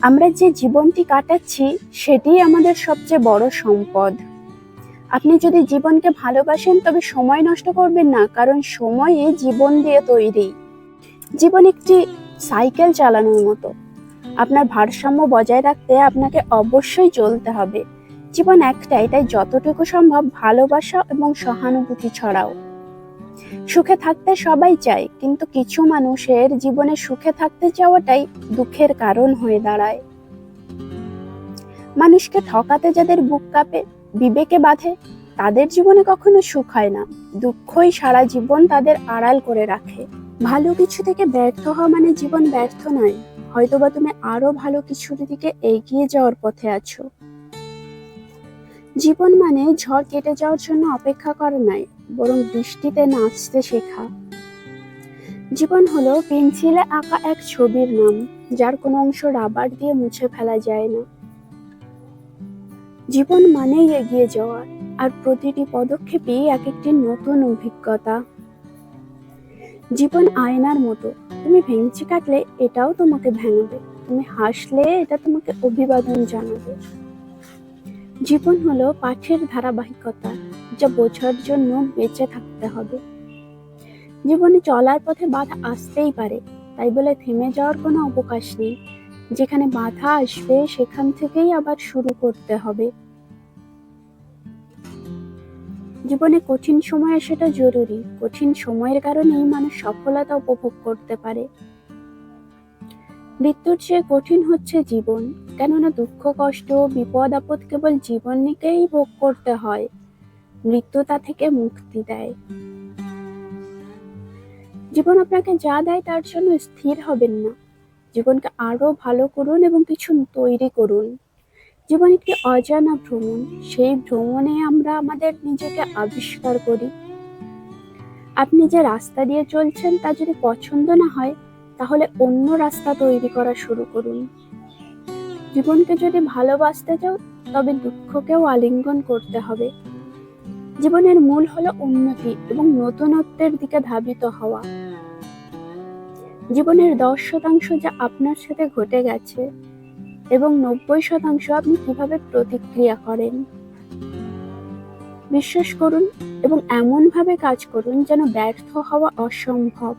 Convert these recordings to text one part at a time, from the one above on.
আমরা যে জীবনটি কাটাচ্ছি, সেটিই আমাদের সবচেয়ে বড় সম্পদ। আপনি যদি জীবনকে ভালোবাসেন, তবে সময় নষ্ট করবেন না, কারণ সময়ই জীবন দিয়ে তৈরি। জীবন একটি সাইকেল চালানোর মতো। আপনার ভারসাম্য বজায় রাখতে আপনাকে অবশ্যই চলতে হবে। জীবন একটাই, তাই যতটুকু সম্ভব ভালোবাসা এবং সহানুভূতি ছড়াও। সুখে থাকতে সবাই চায়, কিন্তু কিছু মানুষের জীবনে সুখে থাকতে চাওয়াটাই দুঃখের কারণ হয়ে দাঁড়ায়। মানুষকে ঠকাতে যাদের বুক কাঁপে, বিবেকে বাঁধে, তাদের জীবনে কখনো সুখ হয় না। দুঃখই সারা জীবন তাদের আড়াল করে রাখে। ভালো কিছু থেকে ব্যর্থ হওয়া মানে জীবন ব্যর্থ নয়। হয়তোবা তুমি আরও ভালো কিছুর দিকে এগিয়ে যাওয়ার পথে আছো। জীবন মানে ঝড় কেটে যাওয়ার জন্য অপেক্ষা করা নয় বরং বৃষ্টিতে নাচতে শেখা। জীবন হলো পেন্সিলে আঁকা এক ছবির নাম, যার কোনো অংশ রাবার দিয়ে মুছে ফেলা যায় না। জীবন মানেই এগিয়ে যাওয়া, আর প্রতিটি পদক্ষেপই এক একটি নতুন অভিজ্ঞতা। জীবন আয়নার মতো, তুমি ভেঙচি কাটলে এটাও তোমাকে ভেঙাবে, তুমি হাসলে এটা তোমাকে অভিবাদন জানাবে। জীবন হলো পাঠের ধারাবাহিকতা যা বোঝার জন্য বেঁচে থাকতে হবে। জীবনে চলার পথে বাধা আসতেই পারে, তাই বলে থেমে যাওয়ার কোনো অবকাশ নেই। যেখানে বাধা আসবে, সেখান থেকেই আবার শুরু করতে হবে। জীবনে কঠিন সময় সেটা জরুরি। কঠিন সময়ের কারণেই মানুষ সফলতা উপভোগ করতে পারে। মৃত্যুর চেয়ে কঠিন হচ্ছে জীবন। কেননা দুঃখ, কষ্ট, বিপদ, আপদ কেবল জীবনকেই ভোগ করতে হয়। মৃত্যু তা থেকে মুক্তি দেয়। জীবন আপনাকে যা দেয় তার জন্য স্থির হবেন না। জীবনকে আরও ভালো করুন এবং কিছু তৈরি করুন। জীবন একটি অজানা ভ্রমণ। সেই ভ্রমণে আমরা আমাদের নিজেকে আবিষ্কার করি। আপনি যে রাস্তা দিয়ে চলছেন তা যদি পছন্দ না হয়, তাহলে অন্য রাস্তা তৈরি করা শুরু করুন। জীবনকে যদি ভালোবাসতে চাও, তবে দুঃখকেও আলিঙ্গন করতে হবে। জীবনের মূল হলো উন্নতি এবং নতুনত্বের দিকে ধাবিত হওয়া। জীবনের দশ শতাংশ যা আপনার সাথে ঘটে গেছে এবং নব্বই শতাংশ আপনি কীভাবে প্রতিক্রিয়া করেন? বিশ্বাস করুন এবং এমনভাবে কাজ করুন যেন ব্যর্থ হওয়া অসম্ভব।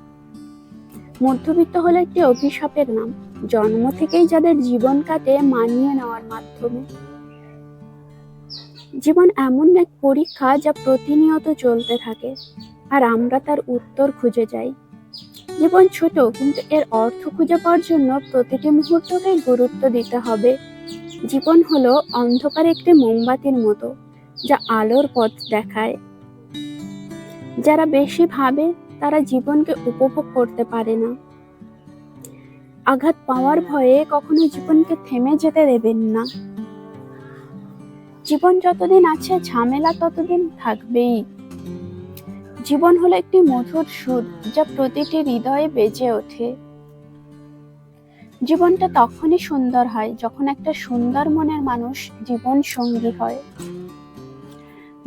মধ্যবিত্ত হলো একটি অভিশাপের নাম, জন্ম থেকেই যাদের জীবন কাটে মানিয়ে নেওয়ার মাধ্যমে। জীবন এমন এক পরীক্ষা যা প্রতিনিয়ত চলতে থাকে, আর আমরা তার উত্তর খুঁজে যাই। জীবন ছোট, কিন্তু এর অর্থ খুঁজে পাওয়ার জন্য প্রতিটি মুহূর্তকে গুরুত্ব দিতে হবে। জীবন হলো অন্ধকার একটি মোমবাতির মতো, যা আলোর পথ দেখায়। যারা বেশি ভাবে, তারা জীবনকে উপভোগ করতে পারে না। আঘাত পাওয়ার ভয়ে কখনো জীবনকে থেমে যেতে দেবেন না। জীবন যতদিন আছে, ঝামেলা ততদিন থাকবেই। জীবন হলো একটি মধুর সুর, যা প্রতিটি হৃদয়ে বেজে ওঠে। জীবনটা তখনই সুন্দর হয়, যখন একটা সুন্দর মনের মানুষ জীবন সঙ্গী হয়।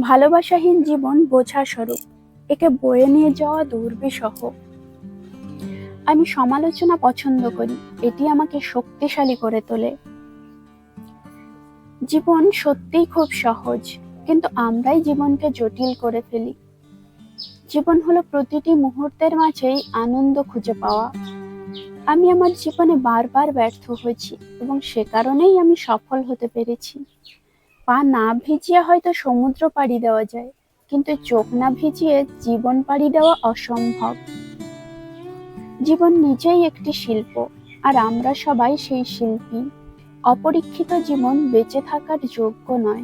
ভালোবাসাহীন জীবন বোঝা স্বরূপ, একে বয়ে নিয়ে যাওয়া দুর্বিষহ। আমি সমালোচনা পছন্দ করি, এটি আমাকে শক্তিশালী করে তোলে। জীবন সত্যিই খুব সহজ, কিন্তু আমরাই জীবনকে জটিল করে ফেলি। জীবন হলো প্রতিটি মুহূর্তের মাঝেই আনন্দ খুঁজে পাওয়া। আমি আমার জীবনে বারবার ব্যর্থ হয়েছি এবং সে কারণেই আমি সফল হতে পেরেছি। পা না ভিজিয়ে হয়তো সমুদ্র পাড়ি দেওয়া যায়, কিন্তু চোখ না ভিজিয়ে জীবন পাড়ি দেওয়া অসম্ভব। জীবন নিজেই একটি শিল্প, আর আমরা সবাই সেই শিল্পী। অপরীক্ষিত জীবন বেঁচে থাকার যোগ্য নয়।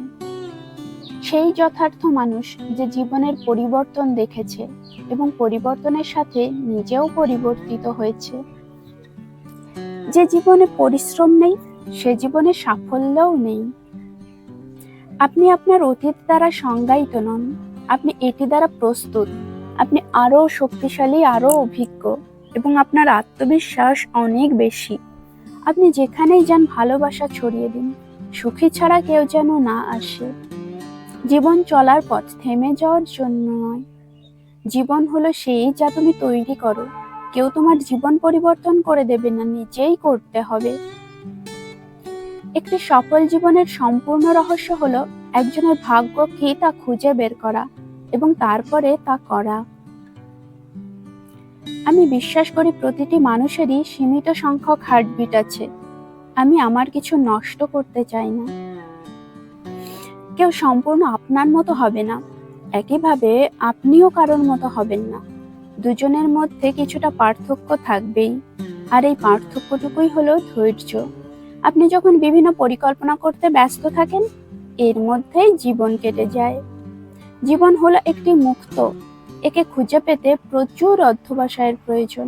সেই যথার্থ মানুষ যে জীবনের পরিবর্তন দেখেছে এবং পরিবর্তনের সাথে নিজেও পরিবর্তিত হয়েছে। যে জীবনে পরিশ্রম নেই, সে জীবনে সাফল্যও নেই। আপনি আপনার অতীত দ্বারা সংজ্ঞায়িত নন। আপনি এটি দ্বারা প্রস্তুত। আপনি আরও শক্তিশালী আরও অভিজ্ঞ এবং আপনার আত্মবিশ্বাস অনেক বেশি। আপনি যেখানেই যান ভালোবাসা ছড়িয়ে দিন। সুখী ছাড়া কেউ যেন না আসে। জীবন চলার পথ থেমে যাওয়ার জন্য নয়। জীবন হলো সেই যা তুমি তৈরি করো। কেউ তোমার জীবন পরিবর্তন করে দেবে না, নিজেই করতে হবে। একটি সফল জীবনের সম্পূর্ণ রহস্য হলো একজনের ভাগ্য কি তা খুঁজে বের করা এবং তারপরে তা করা। আমি বিশ্বাস করি প্রতিটি মানুষেরই সীমিত সংখ্যক হার্টবিট আছে। আমি আমার কিছু নষ্ট করতে চাই না। কেউ সম্পূর্ণ আপনার মতো হবে না। একইভাবে আপনিও কারোর মতো হবেন না। দুজনের মধ্যে কিছুটা পার্থক্য থাকবেই। আর এই পার্থক্যটুকুই হলো ধৈর্য। আপনি যখন বিভিন্ন পরিকল্পনা করতে ব্যস্ত থাকেন, এর মধ্যেই জীবন কেটে যায়। জীবন হলো একটি মুক্ত একে খুঁজে পেতে প্রচুর অধ্যবসায়ের প্রয়োজন।